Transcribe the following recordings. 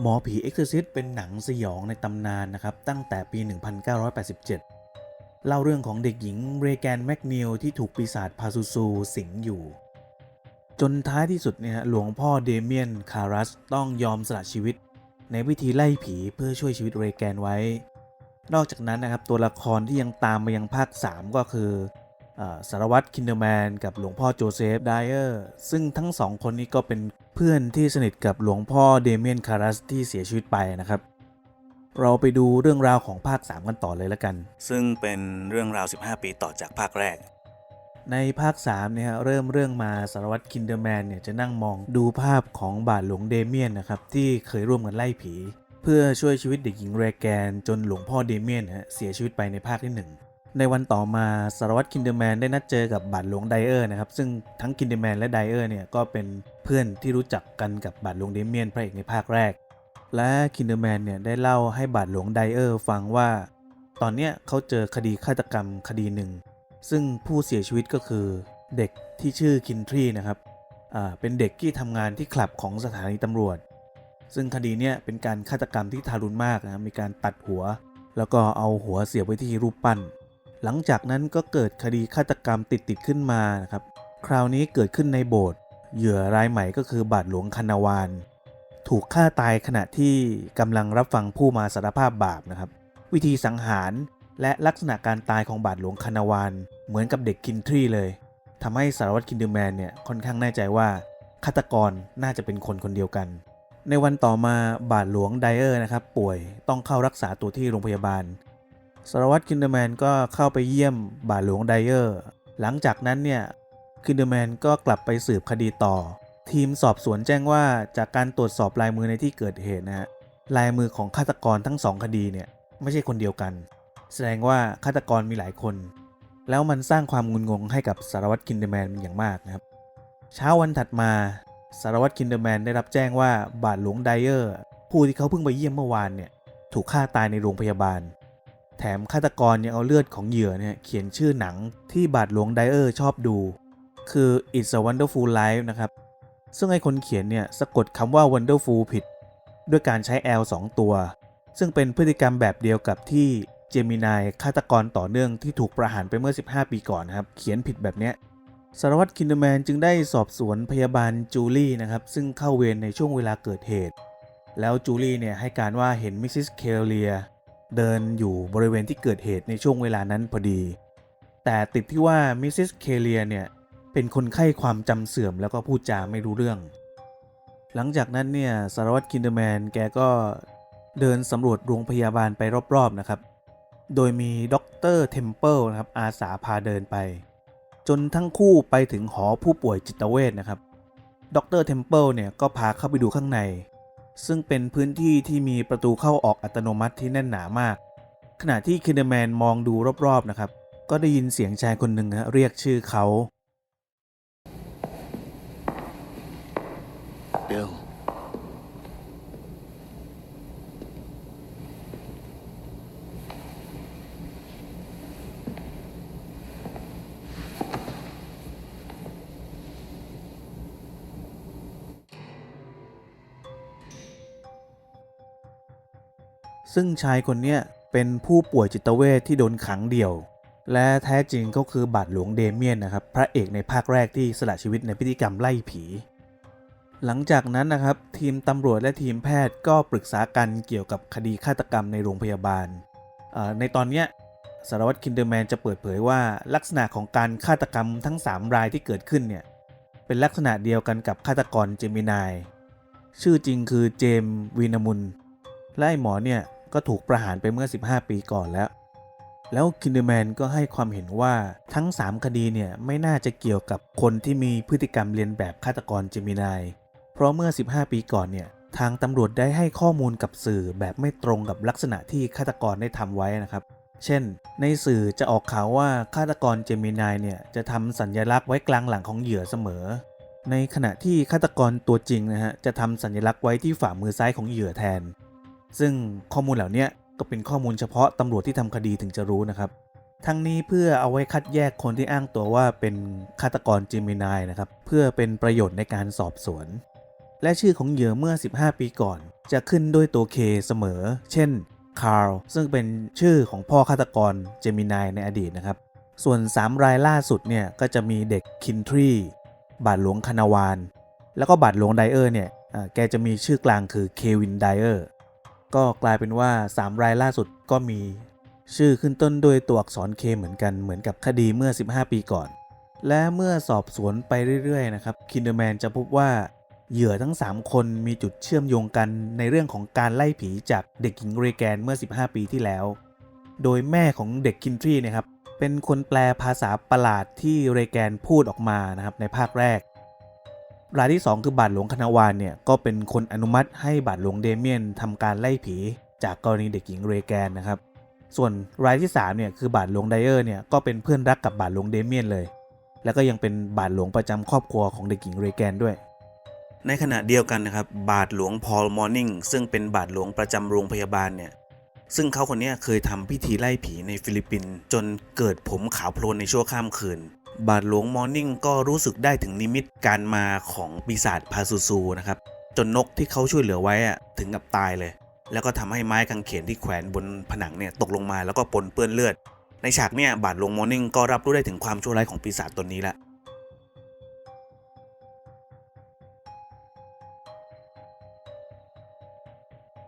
หมอผีเอ็กซ์ซิสเป็นหนังสยองในตำนานนะครับตั้งแต่ปี 1987 เล่าเรื่องของเด็กหญิงเรแกนแมกนิลที่ถูกปีศาจพาซูซูสิงอยู่ จนท้ายที่สุดเนี่ยหลวงพ่อเดเมียนคารัสต้องยอมสละชีวิต ในวิธีไล่ผีเพื่อช่วยชีวิตเรแกนไว้ นอกจากนั้นนะครับตัวละครที่ยังตามมายังภาค 3 ก็คือ สารวัตรคินเดอร์แมนกับหลวงพ่อโจเซฟไดเออร์ซึ่งทั้งสองคนนี้ก็เป็นเพื่อนที่สนิทกับหลวงพ่อเดเมียนคารัสที่เสียชีวิตไปนะครับ เราไปดูเรื่องราวของภาค 3 กันต่อเลยละกัน ซึ่งเป็นเรื่องราว 15 ปีต่อจากภาคแรก ในภาค3เนี่ยเริ่มเรื่องมาสารวัตรคินเดอร์แมนเนี่ยจะนั่งมองดูภาพของบาทหลวงเดเมียนนะครับที่เคยร่วมกันไล่ผี เพื่อช่วยชีวิตเด็กหญิงเรแกนจนหลวงพ่อเดเมียนฮะเสียชีวิตไปในภาคที่ 1 ในวันต่อมาสารวัตรคินเดอร์แมนได้นัดเจอกับบาทหลวงไดเออร์นะครับ ซึ่งทั้งคินเดอร์แมนและไดเออร์เนี่ยก็เป็นเพื่อนที่รู้จักกันกับบาทหลวงเดเมียนพระเอกในภาคแรก และคินเดอร์แมนเนี่ยได้เล่าให้บาทหลวงไดเออร์ฟังว่า ตอนเนี้ยเขาเจอคดีฆาตกรรมคดีหนึ่ง ซึ่งผู้เสียชีวิตก็คือเด็กที่ชื่อคินทรีนะครับอ่าเป็นเด็กที่ทำงานที่คลับของสถานีตำรวจ ซึ่งคดีเนี้ยเป็นการฆาตกรรมที่ทารุณมากนะมีการตัดหัว แล้วก็เอาหัวเสียบไว้ที่รูปปั้น หลังจากนั้นก็เกิดคดีฆาตกรรมติดติดขึ้นมานะครับ คราวนี้เกิดขึ้นในโบสถ์เหยื่อรายใหม่ก็คือบาทหลวงคานาวาน ถูกฆ่าตายขณะที่กำลังรับฟังผู้มาสารภาพบาปนะครับ วิธีสังหารและลักษณะการตายของบาทหลวงคานาวาน เหมือนกับเด็กคินทรีเลยทำให้สารวัตรคินเดอร์แมนเนี่ยค่อนข้างแน่ใจว่าฆาตกรน่าจะเป็นคนคนเดียวกัน ในวันต่อมาบาทหลวงไดเออร์นะครับป่วยต้องเข้ารักษาตัวที่โรงพยาบาล สารวัตรคินเดอร์แมนก็เข้าไปเยี่ยมบาทหลวงไดเออร์ หลังจากนั้นเนี่ยคินเดอร์แมนก็กลับไปสืบคดีต่อ ทีมสอบสวนแจ้งว่าจากการตรวจสอบลายมือในที่เกิดเหตุนะฮะลายมือของฆาตกรทั้งสองคดีเนี่ยไม่ใช่คนเดียวกัน แสดงว่าฆาตกรมีหลายคน แล้วมันสร้างความงุนงงให้กับสารวัตรคินเดอร์แมนเป็นอย่างมากนะครับ เช้าวันถัดมาสารวัตรคินเดอร์แมนได้รับแจ้งว่าบาทหลวงไดเออร์ผู้ที่เขาเพิ่งไปเยี่ยมเมื่อวานเนี่ยถูกฆ่าตายในโรงพยาบาล แถมฆาตกรยังเอาเลือดของเหยื่อเนี่ยเขียนชื่อหนังที่บาทหลวงไดเออร์ชอบดู คือ It's a Wonderful Life นะครับ ซึ่งไอคนเขียนเนี่ยสะกดคำว่า Wonderful ผิด ด้วยการใช้ L 2 ตัว ซึ่งเป็นพฤติกรรมแบบเดียวกับที่เจมินายฆาตกรต่อเนื่องที่ถูกประหารไปเมื่อ 15 ปีก่อนนะครับ เขียนผิดแบบเนี้ยสารวัตรคินเดอร์แมนจึงได้สอบสวนพยาบาลจูลี่นะครับ ซึ่งเข้าเวรในช่วงเวลาเกิดเหตุ แล้วจูลี่เนี่ยให้การว่าเห็นมิสซิสเคลเลีย เดินอยู่บริเวณที่เกิดเหตุในช่วงเวลานั้นพอดี แต่ติดที่ว่ามิสซิสเคเลียเนี่ยเป็นคนไข้ความจำเสื่อมแล้วก็พูดจาไม่รู้เรื่อง หลังจากนั้นเนี่ยสารวัตรคินเดอร์แมนแกก็เดินสำรวจโรงพยาบาลไปรอบๆนะครับ โดยมีด็อกเตอร์เทมเพิลนะครับอาสาพาเดินไป จนทั้งคู่ไปถึงหอผู้ป่วยจิตเวชนะครับด็อกเตอร์เทมเพิลเนี่ยก็พาเข้าไปดูข้างใน ซึ่งเป็นพื้นที่ที่มีประตูเข้าออกอัตโนมัติที่แน่นหนามาก ขณะที่คินเดแมนมองดูรอบๆนะครับ ก็ได้ยินเสียงชายคนหนึ่งนะเรียกชื่อเขา Bill. ซึ่งชายคนนี้เป็นผู้ป่วยจิตเวชที่โดนขังเดี่ยว และแท้จริงก็คือบาทหลวงเดเมียนนะครับ พระเอกในภาคแรกที่สละชีวิตในพิธีกรรมไล่ผี หลังจากนั้นนะครับทีมตำรวจและทีมแพทย์ก็ปรึกษากันเกี่ยวกับคดีฆาตกรรมในโรงพยาบาล ในตอนนี้สารวัตรคินเดอร์แมนจะเปิดเผยว่าลักษณะของการฆาตกรรมทั้ง 3 รายที่เกิดขึ้นเนี่ยเป็นลักษณะเดียวกันกับฆาตกรเจมินาย ชื่อจริงคือเจมวีนามุน และไอ้หมอเนี่ยก็ถูกประหารไปเมื่อ 15 ปีก่อนแล้ว แล้วคินเดอร์แมนก็ให้ความเห็นว่าทั้ง 3 คดีเนี่ยไม่น่าจะเกี่ยวกับคนที่มีพฤติกรรมเรียนแบบฆาตกรเจมินาย เพราะเมื่อ 15 ปีก่อนเนี่ยทางตำรวจได้ให้ข้อมูลกับสื่อแบบไม่ตรงกับลักษณะที่ฆาตกรได้ทำไว้นะครับ เช่น ในสื่อจะออกข่าวว่าฆาตกรเจมินายเนี่ยจะทำสัญลักษณ์ไว้กลางหลังของเหยื่อเสมอ ในขณะที่ฆาตกรตัวจริงนะฮะจะทำสัญลักษณ์ไว้ที่ฝ่ามือซ้ายของเหยื่อแทน ซึ่งข้อมูลเหล่านี้ก็เป็นข้อมูลเฉพาะตำรวจที่ทำคดีถึงจะรู้นะครับ ทั้งนี้เพื่อเอาไว้คัดแยกคนที่อ้างตัวว่าเป็นฆาตกรเจมินายนะครับ เพื่อเป็นประโยชน์ในการสอบสวน และชื่อของเหยื่อเมื่อ 15 ปีก่อน จะขึ้นด้วยตัว K เสมอ เช่นคาร์ลซึ่งเป็นชื่อของพ่อฆาตกรเจมินายในอดีตนะครับ ส่วน 3 รายล่าสุดเนี่ยก็จะมีเด็กคินทรีบาทหลวงคานาวาน แล้วก็บาทหลวงไดเออร์เนี่ยแกจะมีชื่อกลางคือเควินไดเออร์ ก็กลายเป็นว่า 3 รายล่าสุดก็มี ชื่อขึ้นต้นด้วยตัวอักษร K เหมือนกันเหมือนกับคดีเมื่อ 15 ปีก่อน และเมื่อสอบสวนไปเรื่อยๆนะครับคินเดอร์แมนจะพบว่าเหยื่อทั้ง 3 คนมีจุดเชื่อมโยงกันในเรื่องของการไล่ผีจากเด็กหญิงเรแกนเมื่อ 15 ปีที่แล้ว โดยแม่ของเด็กคินทรีนะครับเป็นคนแปลภาษาประหลาดที่เรแกนพูดออกมานะครับในภาคแรก รายที่ 2 คือบาทหลวงคณาวานเนี่ยก็เป็นคนอนุมัติให้บาทหลวงเดเมียนทำการไล่ผี จากกรณีเด็กหญิงเรแกนนะครับ ส่วนรายที่3เนี่ยคือบาทหลวงไดเออร์เนี่ยก็เป็นเพื่อนรักกับบาทหลวงเดเมียนเลย แล้วก็ยังเป็นบาทหลวงประจำครอบครัวของเด็กหญิงเรแกนด้วย ในขณะเดียวกันนะครับบาทหลวงพอลมอร์นิงซึ่งเป็นบาทหลวงประจำโรงพยาบาลเนี่ยซึ่งเขาคนนี้เคยทำพิธีไล่ผีในฟิลิปปินส์จนเกิดผมขาวโพลนในชั่วข้ามคืน บาทหลวงมอร์นิ่งก็รู้สึกได้ถึงนิมิตการมาของปีศาจพาซูซูนะครับ จนนกที่เขาช่วยเหลือไว้อะถึงกับตายเลย แล้วก็ทำให้ไม้กางเขนที่แขวนบนผนังเนี่ยตกลงมาแล้วก็ปนเปื้อนเลือด ในฉากเนี่ยบาทหลวงมอร์นิ่งก็รับรู้ได้ถึงความชั่วร้ายของปีศาจตนนี้ละ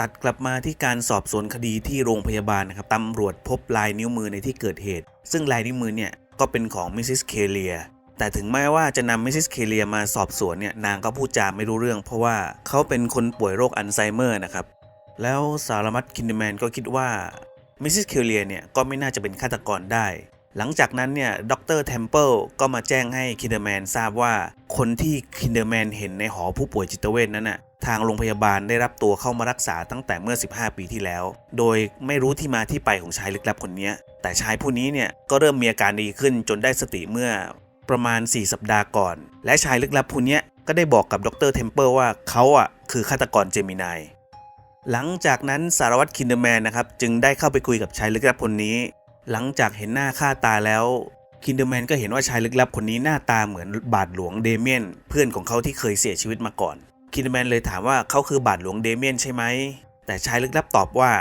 ตัดกลับมาที่การสอบสวนคดีที่โรงพยาบาลนะครับตำรวจพบลายนิ้วมือในที่เกิดเหตุ ซึ่งลายนิ้วมือเนี่ย ก็เป็นของมิสซิสเคเลียแต่ถึงแม้ว่าจะนำมิสซิสเคเลียมาสอบสวนเนี่ยนางก็พูดจาไม่รู้เรื่อง เพราะว่าเขาเป็นคนป่วยโรคอัลไซเมอร์นะครับ แล้วสารมัตคินเดแมนก็คิดว่ามิสซิสเคเลียเนี่ยก็ไม่น่าจะเป็นฆาตกรได้ หลังจากนั้นเนี่ยดรเทมเพิลก็มาแจ้งให้คินเดอร์แมนทราบว่าคนที่คินเดอร์แมนเห็นในหอผู้ป่วยจิตเวชนั้นน่ะ ทางโรงพยาบาลได้รับตัวเข้ามารักษาตั้งแต่เมื่อ 15 ปีที่แล้ว โดยไม่รู้ที่มาที่ไปของชายลึกลับคนนี้ แต่ชายผู้นี้เนี่ยก็เริ่มมีอาการดีขึ้นจนได้สติเมื่อประมาณ 4 สัปดาห์ก่อน และชายลึกลับผู้นี้ก็ได้บอกกับดรเทมเพิลว่าเขาอะคือฆาตกรเจมินายหลังจากนั้นสารวัตรคินเดอร์แมนนะครับจึงได้เข้าไปคุยกับชายลึกลับคนนี้ หลังจากเห็นหน้าค่าตาแล้วคินเดอร์แมนก็เห็นว่าชายลึกลับคนนี้หน้าตาเหมือนบาทหลวงเดเมียนเพื่อนของเขาที่เคยเสียชีวิตมาก่อน คินแมนเลยถามว่าเขาคือบาทหลวงเดเมียนใช่ไหม แต่ชายลึกลับตอบว่า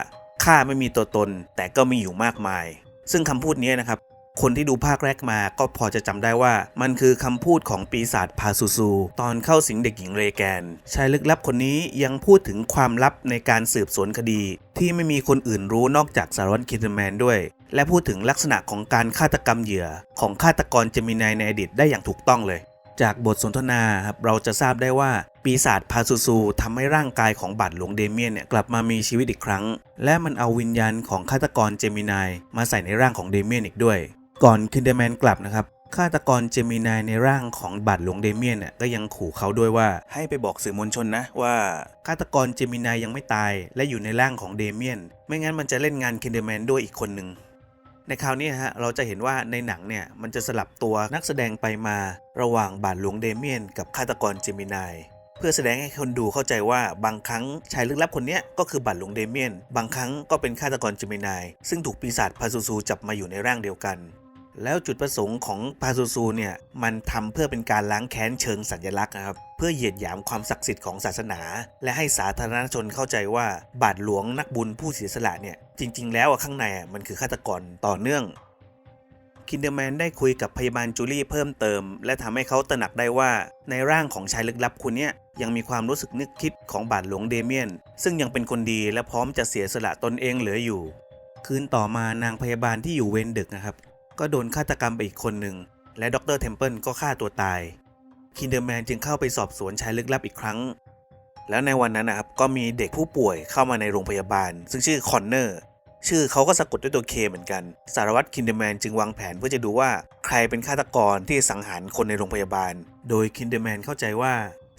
ข้าไม่มีตัวตน แต่ก็มีอยู่มากมาย ซึ่งคำพูดนี้นะครับ คนที่ดูภาคแรกมาก็พอจะจำได้ว่า มันคือคำพูดของปีศาจพาซูซู ตอนเข้าสิงเด็กหญิงเรแกน ชายลึกลับคนนี้ยังพูดถึงความลับในการสืบสวนคดี ที่ไม่มีคนอื่นรู้นอกจากสารวัตรคินแมนด้วย และพูดถึงลักษณะของการฆาตกรรมเหยื่อ ของฆาตกรเจมินายในอดีตได้อย่างถูกต้องเลย จากบทสนทนาครับเราจะทราบได้ว่า ปีศาจพาซูซูทำให้ร่างกายของบาทหลวงเดเมียนเนี่ยกลับมามีชีวิตอีกครั้ง และมันเอาวิญญาณของฆาตกรเจมินายมาใส่ในร่างของเดเมียนอีกด้วย ก่อนคินเดแมนกลับนะครับฆาตกรเจมินายในร่างของบาทหลวงเดเมียนเนี่ยก็ยังขู่เขาด้วยว่าให้ไปบอกสื่อมวลชนนะว่าฆาตกรเจมินายยังไม่ตาย และอยู่ในร่างของเดเมียน ไม่งั้นมันจะเล่นงานคินเดแมนด้วยอีกคนหนึ่งในคราวนี้ฮะเราจะเห็นว่าในหนังเนี่ยมันจะสลับตัวนักแสดงไปมาระหว่างบาทหลวงเดเมียนกับฆาตกรเจมินาย เพื่อแสดงให้คนดูเข้าใจว่าบางครั้งชายลึกลับคนนี้ก็คือบาทหลวงเดเมียน บางครั้งก็เป็นฆาตกรเจมินาย ซึ่งถูกปีศาจพาซูซูจับมาอยู่ในร่างเดียวกัน แล้วจุดประสงค์ของพาซูซูเนี่ยมันทำเพื่อเป็นการล้างแค้นเชิงสัญลักษณ์นะครับเพื่อเหยียดหยามความศักดิ์สิทธิ์ของศาสนา และให้สาธารณชนเข้าใจว่าบาทหลวงนักบุญผู้เสียสละเนี่ยจริง ๆ แล้วข้างในอะมันคือฆาตกรต่อเนื่อง คินเดอร์แมนได้คุยกับพยาบาลจูลี่เพิ่มเติม และทำให้เขาตระหนักได้ว่า ในร่างของชายลึกลับคนนี้ยยังมีความรู้สึกนึกคิดของบาทหลวงเดเมียน ซึ่งยังเป็นคนดีและพร้อมจะเสียสละตนเองเหลืออยู่ คืนต่อมานางพยาบาลที่อยู่เวรดึกนะครับ ก็โดนฆาตกรรมไปอีกคนหนึ่งและดรเทมเพิลก็ฆ่าตัวตายคินเดอร์แมนจึงเข้าไปสอบสวนชายลึกลับอีกครั้ง แล้วในวันนั้นนะครับก็มีเด็กผู้ป่วยเข้ามาในโรงพยาบาล ซึ่งชื่อคอนเนอร์ ชื่อเขาก็สะกดด้วยตัวเคเหมือนกัน สารวัตรคินเดแมนจึงวางแผนเพื่อจะดูว่าใครเป็นฆาตกรที่สังหารคนในโรงพยาบาล โดยคินเดแมนเข้าใจว่า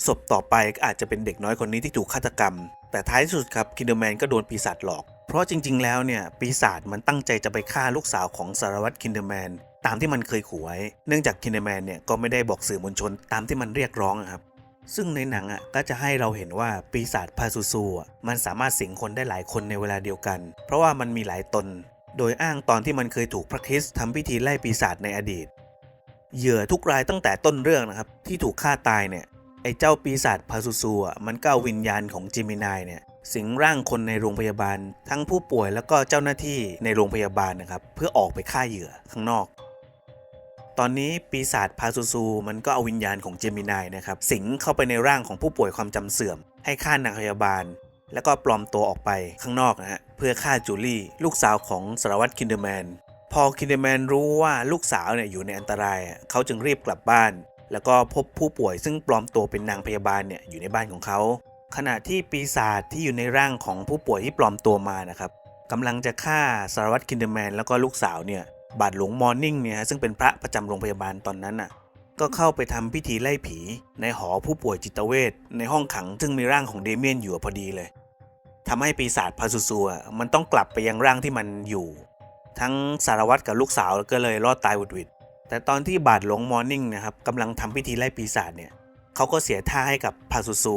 ศพต่อไปอาจจะเป็นเด็กน้อยคนนี้ที่ถูกฆาตกรรม แต่ท้ายที่สุดครับคินเดอร์แมนก็โดนปีศาจหลอก เพราะจริงๆ แล้วเนี่ยปีศาจมันตั้งใจจะไปฆ่าลูกสาวของสารวัตรคินเดอร์แมนตามที่มันเคยขู่ไว้ เนื่องจากคินเดอร์แมนเนี่ยก็ไม่ได้บอกสื่อมวลชนตามที่มันเรียกร้องครับ ซึ่งในหนังอะก็จะให้เราเห็นว่าปีศาจพาซูซูอะมันสามารถสิงคนได้หลายคนในเวลาเดียวกัน เพราะว่ามันมีหลายตน โดยอ้างตอนที่มันเคยถูกพระคริสต์ทำพิธีไล่ปีศาจในอดีต เหยื่อทุกรายตั้งแต่ต้นเรื่องนะครับที่ถูกฆ่าตายเนี่ยไอ้เจ้าปีศาจพาซูซูอะมันก็เอาวิญญาณของจิมินายเนี่ยสิงร่างคนในโรงพยาบาล ทั้งผู้ป่วยแล้วก็เจ้าหน้าที่ในโรงพยาบาลนะครับเพื่อออกไปฆ่าเหยื่อข้างนอก ตอนนี้ปีศาจพาซูซู มันก็เอาวิญญาณของเจมินายนะครับ สิงเข้าไปในร่างของผู้ป่วยความจำเสื่อม ให้ฆ่านางพยาบาล แล้วก็ปลอมตัวออกไปข้างนอกนะฮะเพื่อฆ่าจูลี่ ลูกสาวของสารวัตรคินเดอร์แมนพอคินเดอร์แมนรู้ว่าลูกสาวเนี่ยอยู่ในอันตรายเขาจึงรีบกลับบ้าน แล้วก็พบผู้ป่วยซึ่งปลอมตัวเป็นนางพยาบาลเนี่ยอยู่ในบ้านของเขาขณะที่ปีศาจที่อยู่ในร่างของผู้ป่วยที่ปลอมตัวมานะครับกำลังจะฆ่าสารวัตรคินเดอร์แมนแล้วก็ลูกสาวเนี่ย บาทหลวงมอร์นิ่งเนี่ยฮะซึ่งเป็นพระประจำโรงพยาบาลตอนนั้นน่ะก็เข้าไปทำพิธีไล่ผี ในหอผู้ป่วยจิตเวชในห้องขังซึ่งมีร่างของเดเมียนอยู่พอดีเลยทำให้ปีศาจพาซูซัวมันต้องกลับไปยังร่างที่มันอยู่ ทั้งสารวัตรกับลูกสาวก็เลยรอดตายวุดวิดแต่ตอนที่บาทหลวงมอร์นิ่งนะครับกำลังทำพิธีไล่ปีศาจเนี่ยเขาก็เสียท่าให้กับพาซูซู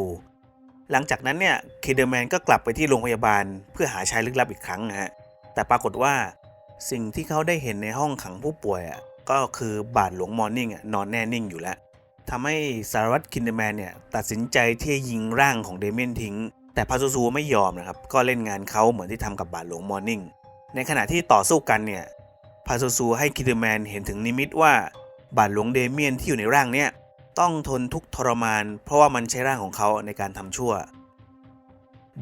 หลังจากนั้นเนี่ยเคเดอร์แมนก็กลับไปที่โรงพยาบาลเพื่อหาชายลึกลับอีกครั้งนะฮะแต่ปรากฏว่า สิ่งที่เขาได้เห็นในห้องขังผู้ป่วยอะก็คือบาทหลวงมอร์นิ่งนอนแน่นิ่งอยู่แล้วทำให้สารวัตรคินเดอร์แมนเนี่ยตัดสินใจที่จะยิงร่างของเดเมียนทิ้ง แต่พาซูซูไม่ยอมนะครับ ก็เล่นงานเขาเหมือนที่ทำกับบาทหลวงมอร์นิ่งในขณะที่ต่อสู้กันเนี่ยพาซูซูให้คิดเดอร์แมนเห็นถึงนิมิตว่าบาทหลวงเดเมียนที่อยู่ในร่างเนี่ยต้องทนทุกทรมาน เพราะว่ามันใช้ร่างของเขาในการทำชั่ว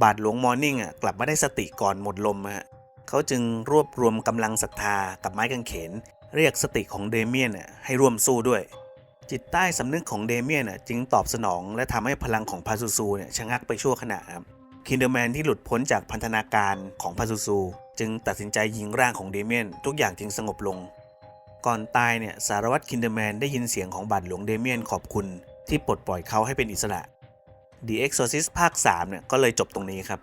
บาทหลวงมอร์นิ่งอะกลับมาได้สติก่อนหมดลมฮะ เขาจึงรวบรวมกำลังศรัทธากับไม้กางเขน เรียกสติของเดเมียนให้ร่วมสู้ด้วย จิตใต้สำนึกของเดเมียนจึงตอบสนองและทำให้พลังของพาซูซูชะงักไปชั่วขณะครินเดอร์แมนที่หลุดพ้นจากพันธนาการของพาซูซู จึงตัดสินใจยิงร่างของเดเมียน ทุกอย่างจึงสงบลง ก่อนตายเนี่ยสารวัตรคินเดอร์แมนได้ยินเสียงของบาทหลวงเดเมียนขอบคุณ ที่ปลดปล่อยเขาให้เป็นอิสระ The Exorcist ภาค 3 เนี่ยก็เลยจบตรงนี้ครับ